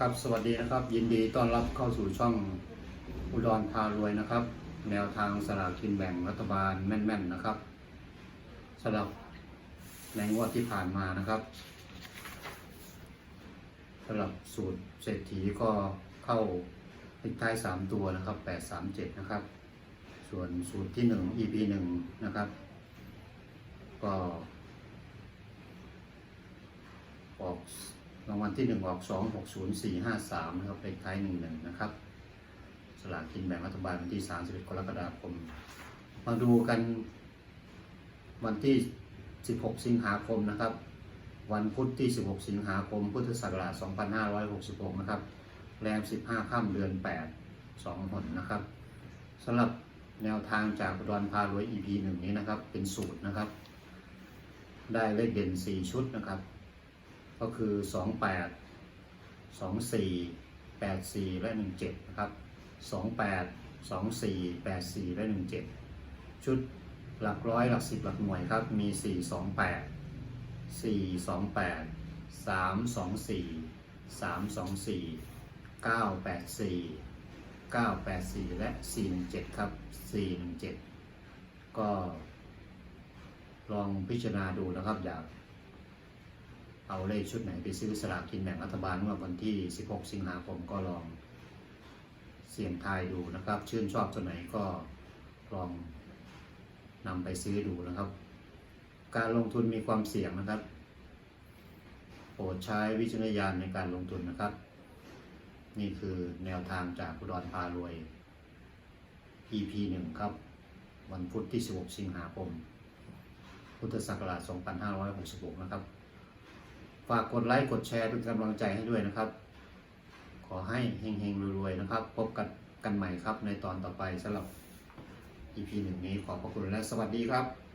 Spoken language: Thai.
ครับสวัสดีนะครับ ยินดีต้อนรับเข้าสู่ช่องอุดรพารวยนะครับ แนวทางสลากกินแบ่งรัฐบาลแม่นๆนะครับสำหรับในงวดที่ผ่านมานะครับสำหรับสูตรเศรษฐีก็เข้าเลขท้ายสามตัวนะครับแปดสามเจ็ดนะครับ ส่วนสูตรที่หนึ่ง EP หนึ่งนะครับ ก็ออก รางวัลที่หนึ่งออกสองหกศูนย์สี่ห้าสามนะครับเลขท้ายหนึ่งหนึ่งนะครับ สลากกินแบ่งรัฐบาลวันที่สามสิบเอ็ดกรกฎาคม มาดูกันวันที่สิบหกสิงหาคมนะครับ วันพุธที่สิบหกสิงหาคม พุทธศักราชสองพันะครับ แรมสิบห้าค่ำเดือนแปดสองหนนะครับสำหรับแนวทางจากดอุดรพารวย EP หนึ่งนี้นะครับ เป็นสูตรนะครับ ได้เลขเด่นสี่ชุดนะครับ ก็คือ 28 24 84 และ 17 นะครับ 28 24 84 และ 17 ชุดหลักร้อยหลักสิบหลักหน่วยครับ มี 428 428 324 324 984 984 และ 417 ครับ 417 ก็ลองพิจารณาดูนะครับอยาก เอาเลขชุดไหนไปซื้อสลากกินแบ่งรัฐบาลเมื่อวันที่ 16 สิงหาคมก็ลองเสี่ยงทายดูนะครับ ชื่นชอบตัวไหนก็ลองนำไปซื้อดูนะครับ การลงทุนมีความเสี่ยงนะครับโปรดใช้วิจารณญาณในการลงทุนนะครับ นี่คือแนวทางจากอุดรพารวย EP 1 ครับ วันพุธที่ 16 สิงหาคม พุทธศักราช 2566 นะครับ ฝากกดไลค์กดแชร์เป็นกำลังใจให้ด้วยนะครับ ขอให้เฮงๆรวยๆนะครับ พบกันกันใหม่ครับในตอนต่อไปสำหรับ EP หนึ่งนี้ขอบพระคุณและสวัสดีครับ